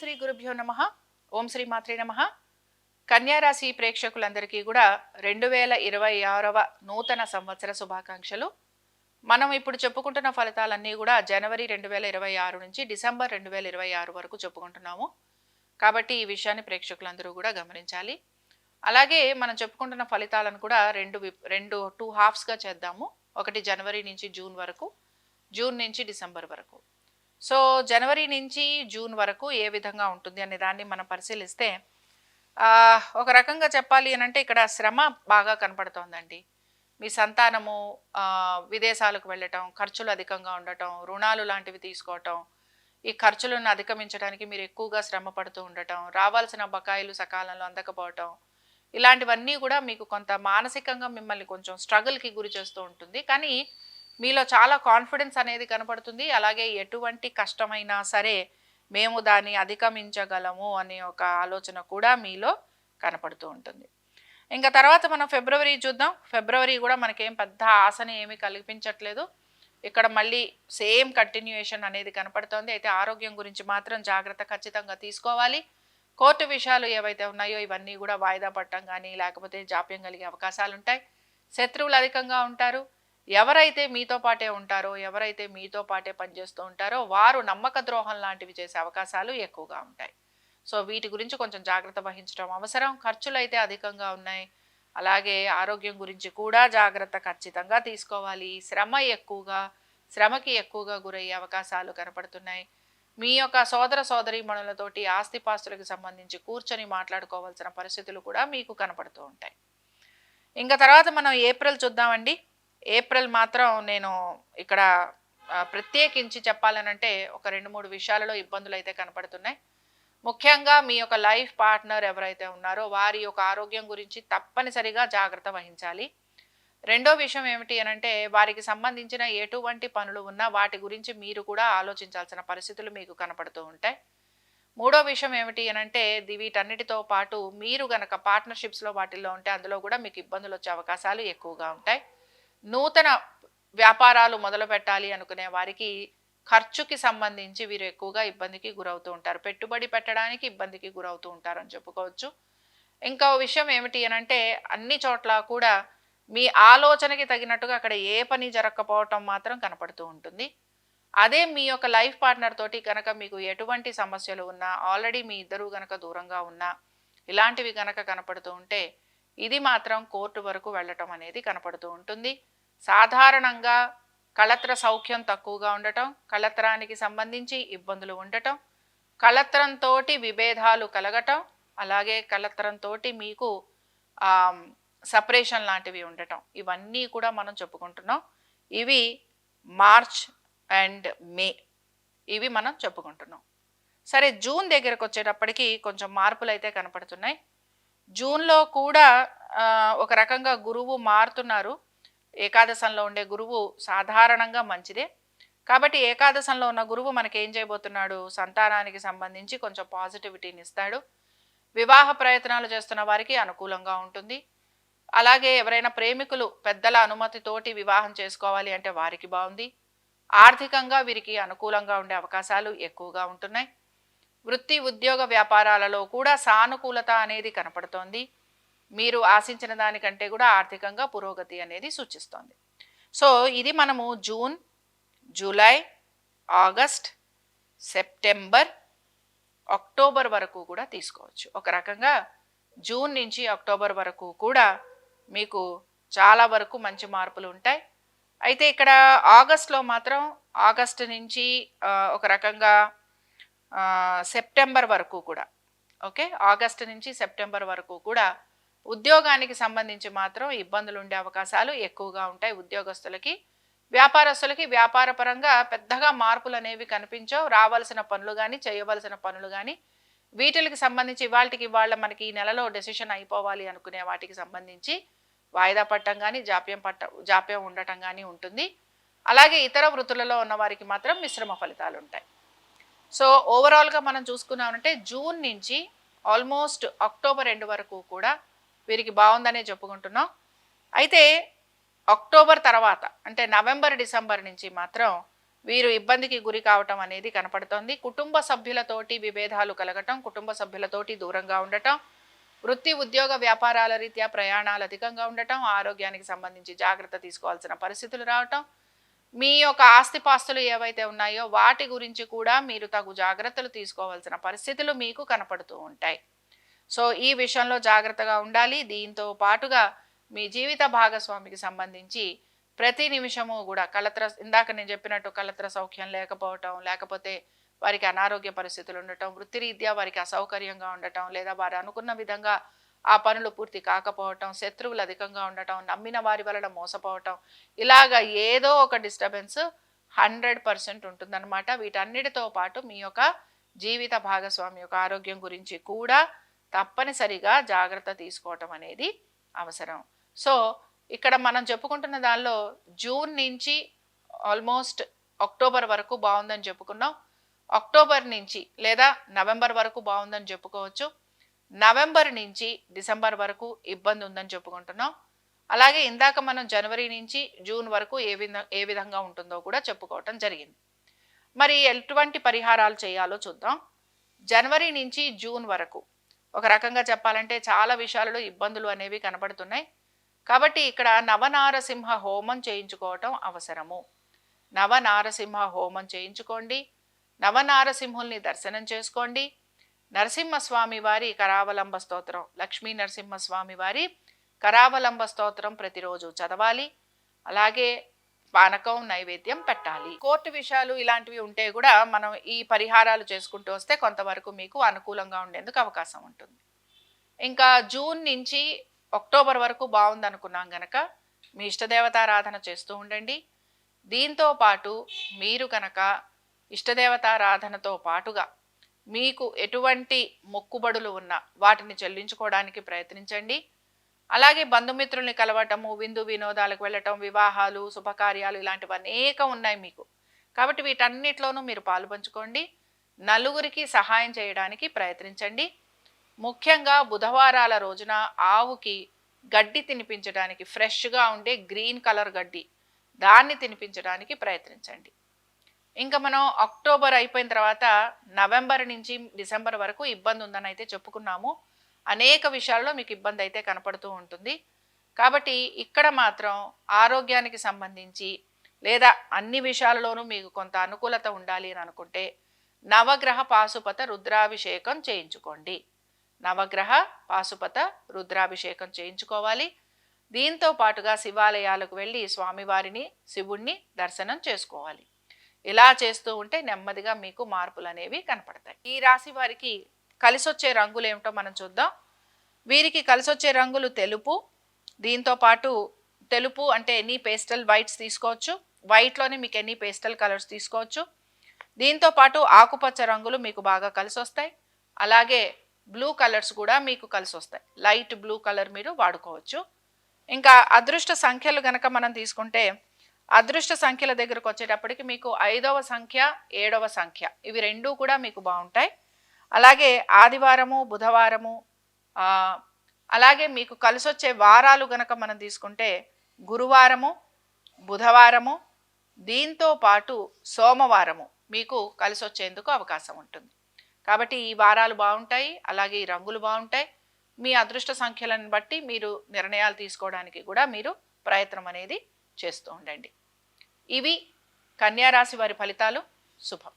శ్రీ గురుభ్యో నమ. ఓం శ్రీ మాత్రే నమ. కన్యారాశి ప్రేక్షకులందరికీ కూడా రెండు వేల ఇరవై ఆరవ నూతన సంవత్సర శుభాకాంక్షలు. మనం ఇప్పుడు చెప్పుకుంటున్న ఫలితాలన్నీ కూడా జనవరి రెండు వేల ఇరవై ఆరు నుంచి డిసెంబర్ రెండు వేల ఇరవై ఆరు వరకు చెప్పుకుంటున్నాము. కాబట్టి ఈ విషయాన్ని ప్రేక్షకులందరూ కూడా గమనించాలి. అలాగే మనం చెప్పుకుంటున్న ఫలితాలను కూడా రెండు విప్- రెండు టూ హాఫ్స్గా చేద్దాము. ఒకటి జనవరి నుంచి జూన్ వరకు జూన్ నుంచి డిసెంబర్ వరకు. సో జనవరి నుంచి జూన్ వరకు ఏ విధంగా ఉంటుంది అనే దాన్ని మనం పరిశీలిస్తే ఒక రకంగా చెప్పాలి అని అంటే ఇక్కడ శ్రమ బాగా కనపడుతోందండి. మీ సంతానము విదేశాలకు వెళ్ళటం ఖర్చులు అధికంగా ఉండటం రుణాలు లాంటివి తీసుకోవటం ఈ ఖర్చులను అధిగమించడానికి మీరు ఎక్కువగా శ్రమ పడుతూ ఉండటం రావాల్సిన బకాయిలు సకాలంలో అందకపోవటం ఇలాంటివన్నీ కూడా మీకు కొంత మానసికంగా మిమ్మల్ని కొంచెం స్ట్రగుల్కి గురి చేస్తూ ఉంటుంది. కానీ మీలో చాలా కాన్ఫిడెన్స్ అనేది కనపడుతుంది. అలాగే ఎటువంటి కష్టమైనా సరే మేము దాన్ని అధిగమించగలము అనే ఒక ఆలోచన కూడా మీలో కనపడుతూ ఉంటుంది. ఇంకా తర్వాత మనం ఫిబ్రవరి చూద్దాం. ఫిబ్రవరి కూడా మనకేం పెద్ద ఆశని ఏమీ కల్పించట్లేదు. ఇక్కడ మళ్ళీ సేమ్ కంటిన్యూయేషన్ అనేది కనపడుతోంది. అయితే ఆరోగ్యం గురించి మాత్రం జాగ్రత్త ఖచ్చితంగా తీసుకోవాలి. కోర్టు విషయాలు ఏవైతే ఉన్నాయో ఇవన్నీ కూడా వాయిదా పడటం కానీ లేకపోతే జాప్యం కలిగే అవకాశాలు ఉంటాయి శత్రువులు అధికంగా ఉంటారు. ఎవరైతే మీతో పాటే ఉంటారో ఎవరైతే మీతో పాటే పనిచేస్తూ ఉంటారో వారు నమ్మక ద్రోహం లాంటివి చేసే అవకాశాలు ఎక్కువగా ఉంటాయి. సో వీటి గురించి కొంచెం జాగ్రత్త వహించడం అవసరం. ఖర్చులు అయితే అధికంగా ఉన్నాయి. అలాగే ఆరోగ్యం గురించి కూడా జాగ్రత్త ఖచ్చితంగా తీసుకోవాలి. శ్రమ ఎక్కువగా శ్రమకి ఎక్కువగా గురయ్యే అవకాశాలు కనపడుతున్నాయి. మీ యొక్క సోదర సోదరీమణులతోటి ఆస్తిపాస్తులకు సంబంధించి కూర్చొని మాట్లాడుకోవాల్సిన పరిస్థితులు కూడా మీకు కనపడుతూ ఉంటాయి. ఇంకా తర్వాత మనం ఏప్రిల్ చూద్దామండి. ఏప్రిల్ మాత్రం నేను ఇక్కడ ప్రత్యేకించి చెప్పాలనంటే ఒక రెండు మూడు విషయాలలో ఇబ్బందులు అయితే కనపడుతున్నాయి. ముఖ్యంగా మీ యొక్క లైఫ్ పార్ట్నర్ ఎవరైతే ఉన్నారో వారి యొక్క ఆరోగ్యం గురించి తప్పనిసరిగా జాగ్రత్త వహించాలి. రెండో విషయం ఏమిటి అని అంటే వారికి సంబంధించిన ఎటువంటి పనులు ఉన్నా వాటి గురించి మీరు కూడా ఆలోచించాల్సిన పరిస్థితులు మీకు కనపడుతూ ఉంటాయి. మూడో విషయం ఏమిటి అని అంటే వీటన్నిటితో పాటు మీరు గనక పార్ట్నర్షిప్స్లో వాటిల్లో ఉంటే అందులో కూడా మీకు ఇబ్బందులు వచ్చే అవకాశాలు ఎక్కువగా ఉంటాయి. నూతన వ్యాపారాలు మొదలు పెట్టాలి అనుకునే వారికి ఖర్చుకి సంబంధించి వీరు ఎక్కువగా ఇబ్బందికి గురవుతూ ఉంటారు. పెట్టుబడి పెట్టడానికి ఇబ్బందికి గురవుతూ ఉంటారు అని చెప్పుకోవచ్చు. ఇంకో విషయం ఏమిటి అని అంటే అన్ని చోట్ల కూడా మీ ఆలోచనకి తగినట్టుగా అక్కడ ఏ పని జరగకపోవటం మాత్రం కనపడుతూ ఉంటుంది. అదే మీ యొక్క లైఫ్ పార్ట్నర్ తోటి కనుక మీకు ఎటువంటి సమస్యలు ఉన్నా ఆల్రెడీ మీ ఇద్దరు గనక దూరంగా ఉన్నా ఇలాంటివి గనక కనపడుతూ ఉంటే ఇది మాత్రం కోర్టు వరకు వెళ్ళటం అనేది కనపడుతూ ఉంటుంది. సాధారణంగా కళత్ర సౌఖ్యం తక్కువగా ఉండటం కళత్రానికి సంబంధించి ఇబ్బందులు ఉండటం కళత్రంతో విభేదాలు కలగటం అలాగే కళత్రంతో మీకు సపరేషన్ లాంటివి ఉండటం ఇవన్నీ కూడా మనం చెప్పుకుంటున్నాం. ఇవి మార్చ్ అండ్ మే ఇవి మనం చెప్పుకుంటున్నాం. సరే జూన్ దగ్గరకు వచ్చేటప్పటికి కొంచెం మార్పులు అయితే కనపడుతున్నాయి. జూన్లో కూడా ఒక రకంగా గురువు మారుతున్నారు. ఏకాదశంలో ఉండే గురువు సాధారణంగా మంచిదే. కాబట్టి ఏకాదశంలో ఉన్న గురువు మనకి ఏం చేయబోతున్నాడు? సంతానానికి సంబంధించి కొంచెం పాజిటివిటీని ఇస్తాడు. వివాహ ప్రయత్నాలు చేస్తున్న వారికి అనుకూలంగా ఉంటుంది. అలాగే ఎవరైనా ప్రేమికులు పెద్దల అనుమతితోటి వివాహం చేసుకోవాలి అంటే వారికి బాగుంది. ఆర్థికంగా వీరికి అనుకూలంగా ఉండే అవకాశాలు ఎక్కువగా ఉంటున్నాయి. వృత్తి ఉద్యోగ వ్యాపారాలలో కూడా సానుకూలత అనేది కనపడుతోంది. మీరు ఆశించిన దానికంటే కూడా ఆర్థికంగా పురోగతి అనేది సూచిస్తోంది. సో ఇది మనము June July August September October వరకు కూడా తీసుకోవచ్చు. ఒక రకంగా జూన్ నుంచి అక్టోబర్ వరకు కూడా మీకు చాలా వరకు మంచి మార్పులు ఉంటాయి. అయితే ఇక్కడ ఆగస్ట్లో మాత్రం ఆగస్ట్ నుంచి ఒక రకంగా సెప్టెంబర్ వరకు కూడా. ఓకే? ఆగస్ట్ నుంచి సెప్టెంబర్ వరకు కూడా ఉద్యోగానికి సంబంధించి మాత్రం ఇబ్బందులు ఉండే అవకాశాలు ఎక్కువగా ఉంటాయి ఉద్యోగస్తులకి. వ్యాపారస్తులకి వ్యాపారపరంగా పెద్దగా మార్పులు అనేవి కనిపించవు. రావాల్సిన పనులు కానీ చేయవలసిన పనులు కానీ వీటికి సంబంధించి ఇవాళకి ఇవాళ మనకి ఈ నెలలో డెసిషన్ అయిపోవాలి అనుకునే వాటికి సంబంధించి వాయిదా పట్టడం కానీ జాప్యం పట్ట జాప్యం ఉండటం కానీ ఉంటుంది. అలాగే ఇతర వృత్తులలో ఉన్న వారికి మాత్రం మిశ్రమ ఫలితాలు ఉంటాయి. సో ఓవరాల్గా మనం చూసుకున్నామంటే జూన్ నుంచి ఆల్మోస్ట్ అక్టోబర్ ఎండ్ వరకు కూడా వీరికి బాగుందనే చెప్పుకుంటున్నాం. అయితే అక్టోబర్ తర్వాత అంటే నవంబర్ డిసెంబర్ నుంచి మాత్రం వీరు ఇబ్బందికి గురి కావటం అనేది కనపడుతోంది. కుటుంబ సభ్యులతోటి విభేదాలు కలగటం కుటుంబ సభ్యులతోటి దూరంగా ఉండటం వృత్తి ఉద్యోగ వ్యాపారాల రీత్యా ప్రయాణాలు అధికంగా ఉండటం ఆరోగ్యానికి సంబంధించి జాగ్రత్త తీసుకోవాల్సిన పరిస్థితులు రావటం మీ యొక్క ఆస్తిపాస్తులు ఏవైతే ఉన్నాయో వాటి గురించి కూడా మీరు తగు జాగ్రత్తలు తీసుకోవాల్సిన పరిస్థితులు మీకు కనపడుతూ ఉంటాయి. సో ఈ విషయంలో జాగ్రత్తగా ఉండాలి. దీంతో పాటుగా మీ జీవిత భాగస్వామికి సంబంధించి ప్రతి నిమిషము కూడా కలత్ర ఇందాక నేను చెప్పినట్టు కలత్ర సౌఖ్యం లేకపోవటం లేకపోతే వారికి అనారోగ్య పరిస్థితులు ఉండటం వృత్తిరీత్యా వారికి అసౌకర్యంగా ఉండటం లేదా వారు అనుకున్న విధంగా ఆ పనులు పూర్తి కాకపోవటం శత్రువులు అధికంగా ఉండటం నమ్మిన వారి వలన మోసపోవటం ఇలాగ ఏదో ఒక డిస్టర్బెన్స్ హండ్రెడ్ పర్సెంట్ ఉంటుందన్నమాట. వీటన్నిటితో పాటు మీ యొక్క జీవిత భాగస్వామి యొక్క ఆరోగ్యం గురించి కూడా తప్పనిసరిగా జాగ్రత్త తీసుకోవటం అనేది అవసరం. సో ఇక్కడ మనం చెప్పుకుంటున్న దానిలో జూన్ నుంచి ఆల్మోస్ట్ అక్టోబర్ వరకు బాగుందని చెప్పుకున్నాం. అక్టోబర్ నుంచి లేదా నవంబర్ వరకు బాగుందని చెప్పుకోవచ్చు. నవంబర్ నుంచి డిసెంబర్ వరకు ఇబ్బంది ఉందని చెప్పుకుంటున్నాం. అలాగే ఇందాక మనం జనవరి నుంచి జూన్ వరకు ఏ విధంగా ఏ విధంగా ఉంటుందో కూడా చెప్పుకోవటం జరిగింది. మరి ఎటువంటి పరిహారాలు చేయాలో చూద్దాం. జనవరి నుంచి జూన్ వరకు ఒక రకంగా చెప్పాలంటే చాలా విషయాలలో ఇబ్బందులు అనేవి కనబడుతున్నాయి. కాబట్టి ఇక్కడ నవనారసింహ హోమం చేయించుకోవటం అవసరము. నవనారసింహ హోమం చేయించుకోండి. నవనారసింహుల్ని దర్శనం చేసుకోండి. నరసింహస్వామి వారి కరావలంబ స్తోత్రం. లక్ష్మీ నరసింహస్వామి వారి కరావలంబ స్తోత్రం ప్రతిరోజు చదవాలి. అలాగే పానకం నైవేద్యం పెట్టాలి. కోర్టు విషయాలు ఇలాంటివి ఉంటే కూడా మనం ఈ పరిహారాలు చేసుకుంటూ వస్తే కొంతవరకు మీకు అనుకూలంగా ఉండేందుకు అవకాశం ఉంటుంది. ఇంకా జూన్ నుంచి అక్టోబర్ వరకు బాగుంది అనుకున్నాం గనక మీ ఇష్టదేవతారాధన చేస్తూ ఉండండి. దీంతో పాటు మీరు కనుక ఇష్టదేవతారాధనతో పాటుగా మీకు ఎటువంటి మొక్కుబడులు ఉన్నా వాటిని చెల్లించుకోవడానికి ప్రయత్నించండి. అలాగే బంధుమిత్రుల్ని కలవటము విందు వినోదాలకు వెళ్ళటం వివాహాలు శుభకార్యాలు ఇలాంటివి అనేక ఉన్నాయి మీకు. కాబట్టి వీటన్నిటిలోనూ మీరు పాలు పంచుకోండి. నలుగురికి సహాయం చేయడానికి ప్రయత్నించండి. ముఖ్యంగా బుధవారాల రోజున ఆవుకి గడ్డి తినిపించడానికి ఫ్రెష్గా ఉండే గ్రీన్ కలర్ గడ్డి దాన్ని తినిపించడానికి ప్రయత్నించండి. ఇంకా మనం అక్టోబర్ అయిపోయిన తర్వాత నవంబర్ నుంచి డిసెంబర్ వరకు ఇబ్బంది ఉందని అయితే చెప్పుకున్నాము. అనేక విషయాల్లో మీకు ఇబ్బంది అయితే కనపడుతూ ఉంటుంది. కాబట్టి ఇక్కడ మాత్రం ఆరోగ్యానికి సంబంధించి లేదా అన్ని విషయాలలోనూ మీకు కొంత అనుకూలత ఉండాలి అని అనుకుంటే నవగ్రహ పాశుపత రుద్రాభిషేకం చేయించుకోండి. నవగ్రహ పాశుపత రుద్రాభిషేకం చేయించుకోవాలి. దీంతో పాటుగా శివాలయాలకు వెళ్ళి స్వామివారిని శివుణ్ణి దర్శనం చేసుకోవాలి. ఇలా చేస్తూ ఉంటే నెమ్మదిగా మీకు మార్పులు అనేవి కనపడతాయి. ఈ రాశి వారికి కలిసొచ్చే రంగులు ఏమిటో మనం చూద్దాం. వీరికి కలిసొచ్చే రంగులు తెలుపు. దీంతో పాటు తెలుపు అంటే ఎనీ పేస్టల్ వైట్స్ తీసుకోవచ్చు. వైట్లోనే మీకు ఎనీ పేస్టల్ కలర్స్ తీసుకోవచ్చు. దీంతో పాటు ఆకుపచ్చ రంగులు మీకు బాగా కలిసి వస్తాయి అలాగే బ్లూ కలర్స్ కూడా మీకు కలిసి వస్తాయి లైట్ బ్లూ కలర్ మీరు వాడుకోవచ్చు. ఇంకా అదృష్ట సంఖ్యలు గనక మనం తీసుకుంటే అదృష్ట సంఖ్యల దగ్గరకు వచ్చేటప్పటికి మీకు ఐదవ సంఖ్య ఏడవ సంఖ్య. ఇవి రెండూ కూడా మీకు బాగుంటాయి. అలాగే ఆదివారము బుధవారము అలాగే మీకు కలిసొచ్చే వారాలు గనక మనం తీసుకుంటే గురువారము బుధవారము దీంతో పాటు సోమవారము మీకు కలిసి వచ్చేందుకు అవకాశం ఉంటుంది. కాబట్టి ఈ వారాలు బాగుంటాయి అలాగే ఈ రంగులు బాగుంటాయి. మీ అదృష్ట సంఖ్యలను బట్టి మీరు నిర్ణయాలు తీసుకోవడానికి కూడా మీరు ప్రయత్నం అనేది చేస్తూ ఉండండి. ఇవి కన్యారాశి వారి ఫలితాలు. శుభం.